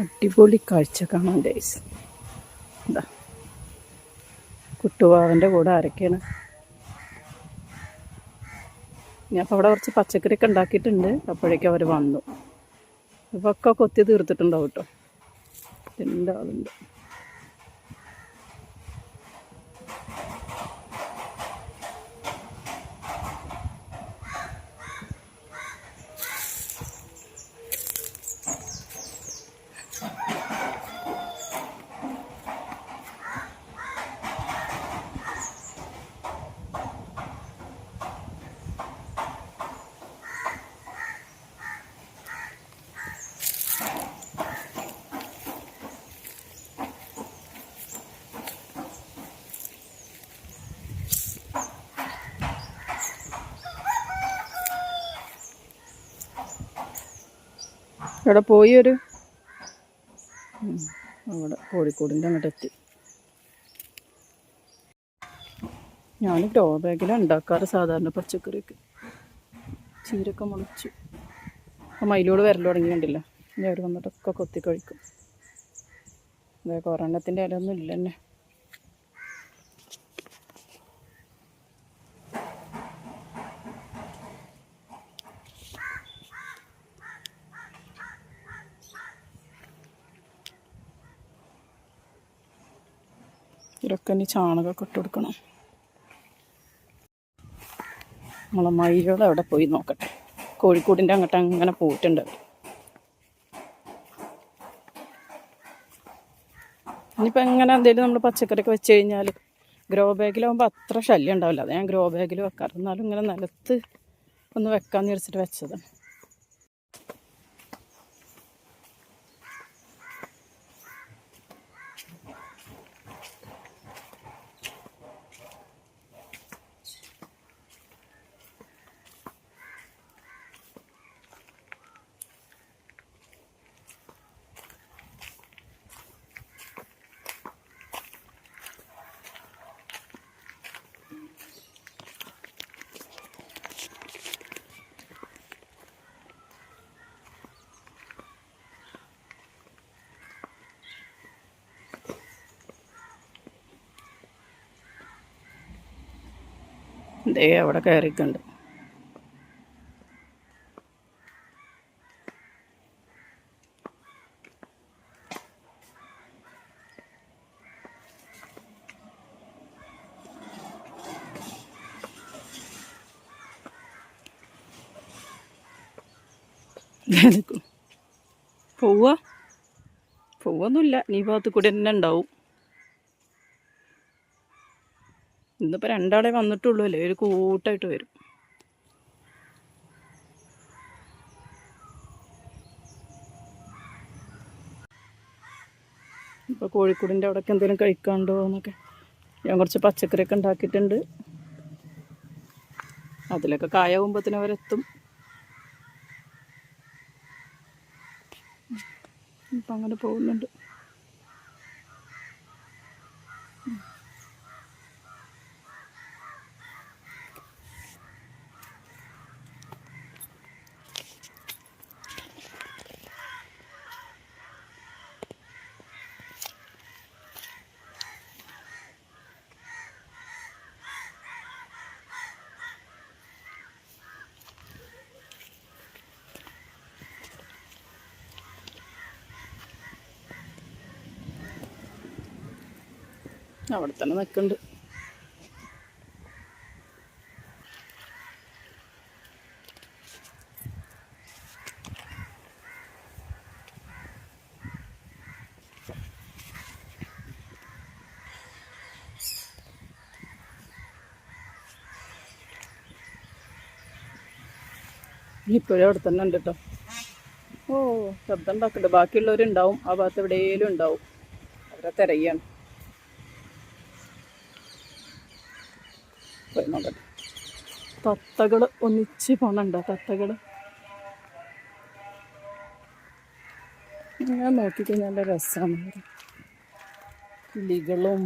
അടിപൊളി കാഴ്ച കാണാൻ ഡേയ്സ് എന്താ കുട്ടുവാവന്റെ കൂടെ ആരൊക്കെയാണ്? ഞാൻ അപ്പോൾ അവിടെ കുറച്ച് പച്ചക്കറിയൊക്കെ ഉണ്ടാക്കിയിട്ടുണ്ട്. അപ്പോഴേക്കും അവർ വന്നു. അപ്പോൾ ഒക്കെ കൊത്തി തീർത്തിട്ടുണ്ടാവും കേട്ടോ. രണ്ട് ഇവിടെ പോയി ഒരു? അവിടെ കോഴിക്കോടിന്റെ അങ്ങോട്ട് എത്തി. ഞാൻ ടോ ബാഗിലാണ് ഉണ്ടാക്കാറ് സാധാരണ പച്ചക്കറിയൊക്കെ. ചീരൊക്കെ മുളച്ചു. അപ്പം മയിലോട് വരൽ തുടങ്ങി കണ്ടില്ല ഇനി അവർ വന്നിട്ടൊക്കെ കൊത്തി കഴിക്കും. അതെ കൊറോണത്തിന്റെ ഇലയൊന്നും ഇല്ല തന്നെ ഇതൊക്കെ ഇനി ചാണകമൊക്കെ ഇട്ട് കൊടുക്കണം. നമ്മളെ മയിലുകൾ അവിടെ പോയി നോക്കട്ടെ. കോഴിക്കോടിന്റെ അങ്ങോട്ട് അങ്ങനെ പോയിട്ടുണ്ട്. ഇനിയിപ്പോൾ എങ്ങനെ എന്തെങ്കിലും നമ്മൾ പച്ചക്കറിയൊക്കെ വെച്ച് കഴിഞ്ഞാൽ ഗ്രോ ബാഗിലാകുമ്പോൾ അത്ര ശല്യം ഉണ്ടാവില്ല. അത് ഞാൻ ഗ്രോ ബാഗിൽ വെക്കാറ്. എന്നാലും ഇങ്ങനെ നിലത്ത് ഒന്ന് വെക്കാമെന്ന് വിചാരിച്ചിട്ട് വെച്ചതാണ്. ദേ അവിടെ കയറിക്കുണ്ട് പോവാ. പോവൊന്നുമില്ല. നീ ഭാഗത്ത് കൂടെ തന്നെ ഉണ്ടാവും. ഇന്നിപ്പോൾ രണ്ടാളെ വന്നിട്ടുള്ളൂ അല്ലേ ഒരു കൂട്ടായിട്ട് വരും. ഇപ്പോൾ കോഴിക്കോടിന്റെ അവിടെയൊക്കെ എന്തെങ്കിലും കഴിക്കാണ്ടോ എന്നൊക്കെ. ഞാൻ കുറച്ച് പച്ചക്കറിയൊക്കെ ഉണ്ടാക്കിയിട്ടുണ്ട്. അതിലൊക്കെ കായാകുമ്പോഴത്തേനും അവരെത്തും ഇപ്പം അങ്ങനെ പോകുന്നുണ്ട്. അവിടെ തന്നെ നിൽക്കുന്നുണ്ട്. ഇപ്പോഴും അവിടെ തന്നെ ഉണ്ട് കേട്ടോ ഓ ശബ്ദം ഉണ്ടാക്കുന്നുണ്ട് ബാക്കിയുള്ളവരുണ്ടാവും ആ ഭാഗത്ത് എവിടെയെങ്കിലും ഉണ്ടാവും. അവരെ തിരയാണ് നോക്കട്ടെ തത്തകൾ ഒന്നിച്ച് പോണുണ്ടോ തത്തകൾ ഞാൻ നോക്കിക്കഴിഞ്ഞാൽ നല്ല രസമാണ് കിളികളും